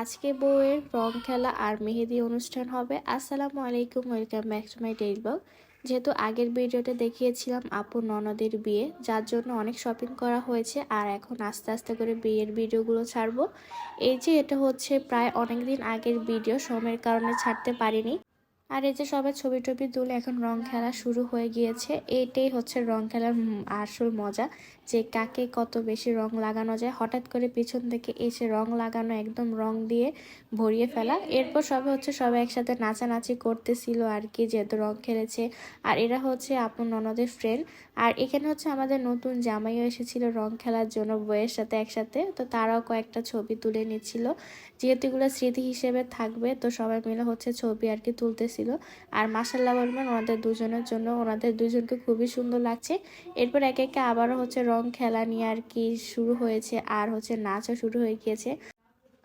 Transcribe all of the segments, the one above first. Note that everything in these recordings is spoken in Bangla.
আজকে বউয়ের রং খেলা আর মেহেদি অনুষ্ঠান হবে। আসসালামু আলাইকুম welcome back to my daily blog যেহেতু আগের ভিডিওতে দেখিয়েছিলাম আপু ননদের বিয়ে, যার জন্য অনেক শপিং করা হয়েছে আর এখন আস্তে আস্তে করে বিয়ের ভিডিওগুলো ছাড়বো। এই যে এটা হচ্ছে প্রায় অনেক দিন আগের ভিডিও সময়ের কারণে ছাড়তে পারিনি। আর এই যে সবাই ছবি টবি তুলে এখন রং খেলা শুরু হয়ে গিয়েছে। এইটাই হচ্ছে রং খেলার আসল মজা, যে কাকে কত বেশি রং লাগানো যায়। হঠাৎ করে পিছন থেকে এসে রং লাগানো, একদম রং দিয়ে ভরিয়ে ফেলা। এরপর সবাই হচ্ছে সবাই একসাথে নাচানাচি করতেছিল আর কি, যেহেতু রং খেলেছে। আর এরা হচ্ছে আপন ননদের ফ্রেন্ড আর এখানে হচ্ছে আমাদের নতুন জামাইও এসেছিল রং খেলার জন্য বইয়ের সাথে একসাথে। তো তারাও কয়েকটা ছবি তুলে নিচ্ছিল। যেহেতু এগুলো স্মৃতি হিসেবে থাকবে, তো সবাই মিলে হচ্ছে ছবি আর কি তুলতেছিল। আর মাসাল্লাহ বলবেন ওনাদের দুজনের জন্য, ওনাদের দুজনকে খুবই সুন্দর লাগছে। এরপর একে একে আবারও হচ্ছে রং খেলা নিয়ে আর কি শুরু হয়েছে, আর হচ্ছে নাচও শুরু হয়ে গিয়েছে।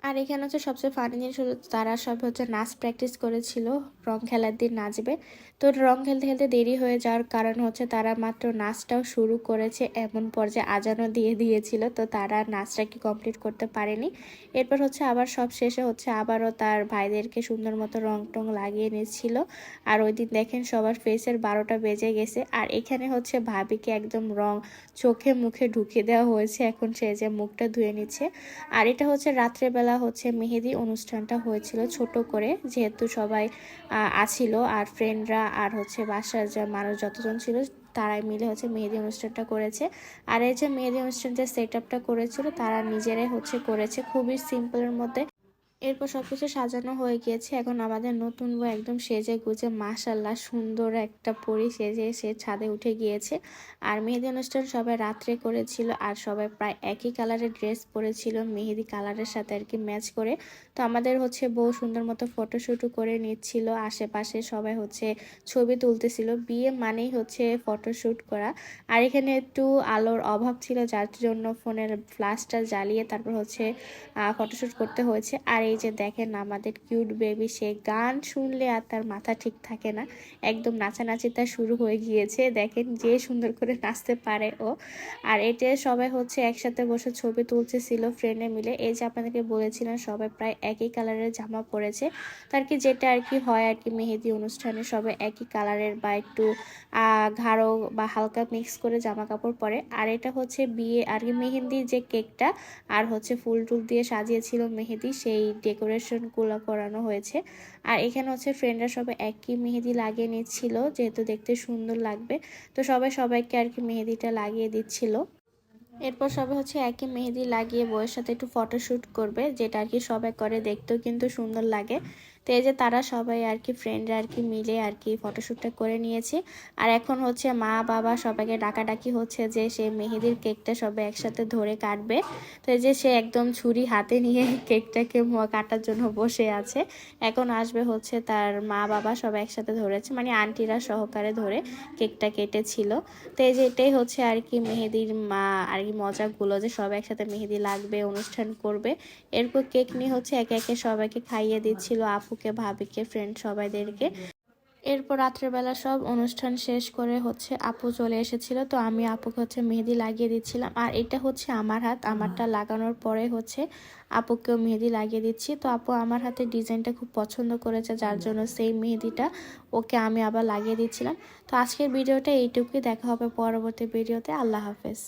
আর এখানে হচ্ছে সবচেয়ে ফানি জিনিস হলো তারা সব হচ্ছে নাচ প্র্যাকটিস করেছিল রং খেলার দিন নাচবে। তো রং খেলতে খেলতে দেরি হয়ে যাওয়ার কারণ হচ্ছে তারা মাত্র নাচটাও শুরু করেছে এমন পর্যায়ে আজানও দিয়ে দিয়েছিল, তো তারা নাচটা কি কমপ্লিট করতে পারেনি। এরপর হচ্ছে আবার সব শেষে হচ্ছে আবারও তার ভাইদেরকে সুন্দর মতো রং টং লাগিয়ে নিচ্ছিল। আর ওই দিন দেখেন সবার ফেসের বারোটা বেজে গেছে আর এখানে হচ্ছে ভাবিকে একদম রং চোখে মুখে ঢুকিয়ে দেওয়া হয়েছে। এখন সে যে মুখটা ধুয়ে নিচ্ছে। আর এটা হচ্ছে রাত্রেবেলা হচ্ছে মেহেদি অনুষ্ঠানটা হয়েছিল ছোট করে, যেহেতু সবাই আছিল আর ফ্রেন্ডরা আর হচ্ছে বাসার যা মানুষ যতজন ছিল তারাই মিলে হচ্ছে মেহেদি অনুষ্ঠানটা করেছে। আর এই যে মেহেদি অনুষ্ঠান যে সেট আপটা করেছিল, তারা নিজেরাই হচ্ছে করেছে। খুবই সিম্পলের মধ্যে এরপর সবকিছু সাজানো হয়ে গিয়েছে। এখন আমাদের নতুন বউ একদম সেজে গুজে মাসাল্লাহ সুন্দর একটা পরি সেজে সে ছাদে উঠে গিয়েছে। আর মেহেদি অনুষ্ঠান সবাই রাত্রে করেছিল আর সবাই প্রায় একই কালারের ড্রেস পরেছিল, মেহেদি কালারের সাথে আর কি ম্যাচ করে। তো আমাদের হচ্ছে বউ সুন্দর মতো ফটোশ্যুটও করে নিচ্ছিল। আশেপাশে সবাই হচ্ছে ছবি তুলতেছিল। বিয়ে মানেই হচ্ছে ফটোশ্যুট করা। আর এখানে একটু আলোর অভাব ছিল, যার জন্য ফোনের ফ্ল্যাশটা জ্বালিয়ে তারপর হচ্ছে ফটোশ্যুট করতে হয়েছে। আর এই যে দেখেন আমাদের কিউট বেবি সে গান শুনলে আর তার মাথা ঠিক থাকে না। একদম নাচানাচি তার শুরু হয়ে গিয়েছে। দেখেন যে সুন্দর করে নাচতে পারে ও। আর এটা সবাই হচ্ছে একসাথে বসে ছবি তুলতেছিল ফ্রেন্ডে মিলে। এই যে আপনাদেরকে বলেছিলাম, সবাই প্রায় একই কালারের জামা পরেছে। তার কি যেটা আর কি হয় আর কি মেহেদি অনুষ্ঠানে, সবাই একই কালারের বা একটু গাঢ় বা হালকা মিক্স করে জামা কাপড় পরে। আর এটা হচ্ছে বিয়ে, আর কি মেহেন্দির যে কেকটা আর হচ্ছে ফুল টুল দিয়ে সাজিয়েছিল মেহেদি, সেই ডেকোরেশনগুলো করানো হয়েছে। আর এখানে হচ্ছে ফ্রেন্ডরা সবাই একই মেহেদি লাগিয়ে নিচ্ছিল, যেহেতু দেখতে সুন্দর লাগবে। তো সবাই সবাইকে আর কি মেহেদিটা লাগিয়ে দিচ্ছিল। এরপর সবাই হচ্ছে একই মেহেদি লাগিয়ে বউয়ের সাথে একটু ফটোশ্যুট করবে, যেটা আর কি সবাই করে দেখতেও কিন্তু সুন্দর লাগে। তো এই যে তারা সবাই আর কি ফ্রেন্ডরা আর কি মিলে আর কি ফটোশ্যুটটা করে নিয়েছে। আর এখন হচ্ছে মা, বাবা সবাইকে ডাকাডাকি হচ্ছে যে সে মেহেদির কেকটা সবাই একসাথে ধরে কাটবে। তো এই যে সে একদম ছুরি হাতে নিয়ে কেকটাকে কাটার জন্য বসে আছে। এখন আসবে হচ্ছে তার মা, বাবা সবাই একসাথে ধরেছে মানে আন্টিরা সহকারে ধরে কেকটা কেটেছিল। তো এই যে এটাই হচ্ছে আর কি মেহেদির মা আর কি মজাগুলো যে সবাই একসাথে মেহেদি লাগবে, অনুষ্ঠান করবে। এরপর কেক নিয়ে হচ্ছে একে একে সবাইকে খাইয়ে দিচ্ছিল আপুকে ভাবিকে ফ্রেন্ড সবাইদেরকে। এরপর রাত্রেবেলা সব অনুষ্ঠান শেষ করে হচ্ছে আপু চলে এসেছিল, তো আমি আপুকে হচ্ছে মেহেদি লাগিয়ে দিচ্ছিলাম। আর এটা হচ্ছে আমার হাত, আমারটা লাগানোর পরে হচ্ছে আপুকেও মেহেদি লাগিয়ে দিচ্ছি। তো আপু আমার হাতে ডিজাইনটা খুব পছন্দ করেছে, যার জন্য সেই মেহেদিটা ওকে আমি আবার লাগিয়ে দিচ্ছিলাম। তো আজকের ভিডিওটা এইটুকুই, দেখা হবে পরবর্তী ভিডিওতে। আল্লাহ হাফেজ।